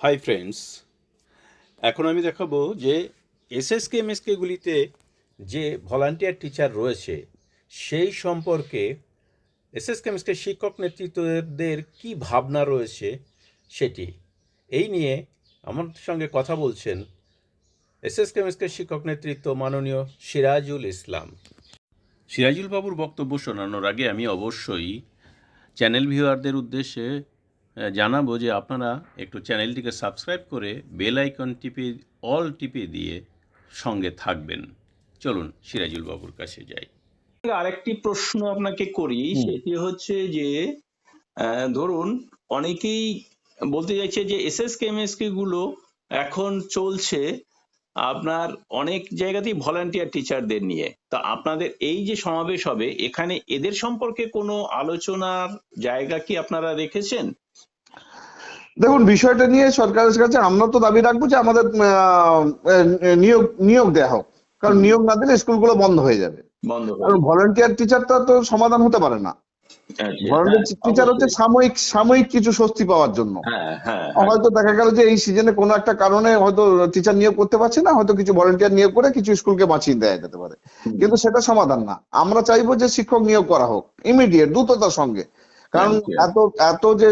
Hi friends এখন আমি দেখাবো যে এসএসকে এমএসকেগুলিতে যে ভলান্টিয়ার টিচার রয়েছে, সেই সম্পর্কে এসএসকে এমএসকে শিক্ষক নেতৃত্বদের কি ভাবনা রয়েছে সেটি। এই নিয়ে আমার সঙ্গে কথা বলছেন এসএসকে এমএসকে শিক্ষক নেতৃত্ব মাননীয় সিরাজুল ইসলাম। সিরাজুল বাবুর বক্তব্য শোনানোর আগে আমি অবশ্যই চ্যানেল ভিউয়ারদের উদ্দেশ্যে জানাব যে আপনারা একটু চ্যানেলটিকে সাবস্ক্রাইব করে বেল আইকন টিপে অল টিপে দিয়ে সঙ্গে থাকবেন। চলুন সিরাজুল বাবুর কাছে যাই। আরেকটি প্রশ্ন আপনাকে করি সেটি হচ্ছে যে ধরুন অনেকেই বলতে চাইছে যে এস এসএস কেমএসকে গুলো এখন চলছে আপনার অনেক জায়গাতেই ভলান্টিয়ার টিচারদের নিয়ে। তা আপনাদের এই যে সমাবেশ হবে এখানে এদের সম্পর্কে কোনো আলোচনার জায়গা কি আপনারা রেখেছেন? দেখুন বিষয়টা নিয়ে সরকারের কাছে আমরা তো দাবি রাখব যে আমাদের নিয়োগ নিয়োগ দেওয়া হোক। কারণ নিয়োগ না দিলে স্কুলগুলো বন্ধ হয়ে যাবে। কারণ ভলান্টিয়ার টিচারটা তো সমাধান হতে পারে না। ভলান্টিয়ার হ্যাঁ, টিচার হচ্ছে সাময়িক সাময়িক কিছু স্বস্তি পাওয়ার জন্য। হ্যাঁ হ্যাঁ। হয়তো দেখা গেল যে এই সিজনে কোনো একটা কারণে হয়তো টিচার নিয়োগ করতে পারছে না হয়তো কিছু ভলান্টিয়ার নিয়োগ করে কিছু স্কুলকে বাঁচিয়ে দেওয়া যেতে পারে। কিন্তু সেটা সমাধান না। আমরা চাইব যে শিক্ষক নিয়োগ করা হোক ইমিডিয়েট দ্রুততার সঙ্গে। কারণ এত এত যে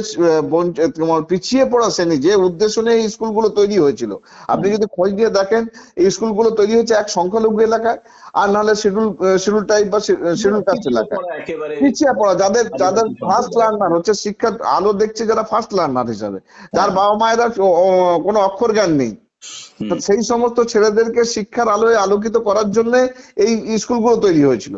তোমার পিছিয়ে পড়া শ্রেণি যে উদ্দেশ্য নিয়ে এই স্কুলগুলো তৈরি হয়েছিল আপনি যদি খোঁজ দিয়ে দেখেন এই স্কুলগুলো তৈরি হয়েছে এক সংখ্যালঘু এলাকায় আর নাহলে শিডিউল শিডিউল টাইপ বা শিডিউল কাস্ট এলাকায়। পিছিয়ে পড়া যাদের যাদের ফার্স্ট। লার্নার হচ্ছে শিক্ষা আলো দেখছে যারা ফার্স্ট লার্নার হিসাবে। যার বাবা মায়েরা কোনো অক্ষর জ্ঞান নেই। সেই সমস্ত ছেলেদেরকে শিক্ষার আলোয় আলোকিত করার জন্য এই স্কুলগুলো তৈরি হয়েছিল।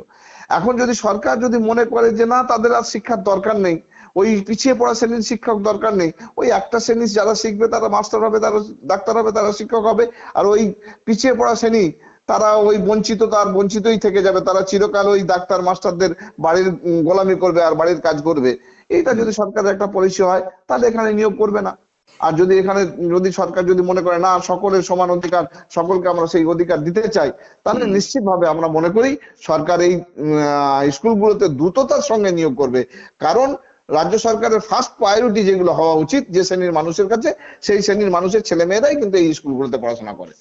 এখন যদি সরকার যদি মনে করে যে না, তাদের আর শিক্ষার দরকার নেই, ওই পিছিয়ে পড়া শ্রেণির শিক্ষক দরকার নেই, ওই একটা শ্রেণি যারা শিখবে তারা মাস্টার হবে, তারা ডাক্তার হবে, তারা শিক্ষক হবে, আর ওই পিছিয়ে পড়া শ্রেণি তারা ওই বঞ্চিত, তার বঞ্চিতই থেকে যাবে, তারা চিরকাল ওই ডাক্তার, মাস্টারদের বাড়ির গোলামি করবে আর বাড়ির কাজ করবে। এইটা যদি সরকারের একটা পলিসি হয়, তাহলে এখানে নিয়োগ করবে না। আর যদি এখানে যদি সরকার যদি মনে করে না সকলের সমান অধিকার সকলকে আমরা সেই অধিকার দিতে চাই তাহলে নিশ্চিতভাবে আমরা মনে করি সরকার এই স্কুলগুলোতে দ্রুততার সঙ্গে নিয়োগ করবে। কারণ রাজ্য সরকারের ফার্স্ট প্রায়োরিটি যেগুলো হওয়া উচিত যে শ্রেণির মানুষের কাছে সেই শ্রেণির মানুষের ছেলে মেয়েরাই কিন্তু এই স্কুলগুলোতে পড়াশোনা করে।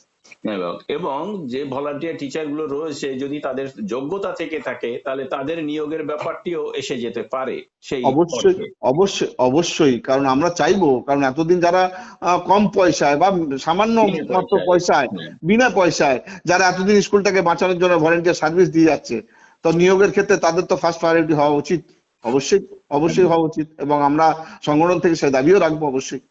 এবং যে ভলান্টিয়ার টিচারগুলো রয়েছে যদি তাদের যোগ্যতা থেকে থাকে তাহলে তাদের নিয়োগের ব্যাপারটিও এসে যেতে পারে সেই অবশ্যই অবশ্যই অবশ্যই কারণ আমরা চাইব কারণ এতদিন যারা কম পয়সায় বা সামান্য মাত্র পয়সায়। পয়সায় বিনা পয়সায় যারা এতদিন স্কুলটাকে বাঁচানোর জন্য ভলেন্টিয়ার সার্ভিস দিয়ে যাচ্ছে তো নিয়োগের ক্ষেত্রে তাদের তো ফার্স্ট প্রায়োরিটি হওয়া উচিত। অবশ্যই অবশ্যই হওয়া উচিত এবং আমরা সংগঠন থেকে সে দাবিও রাখব অবশ্যই।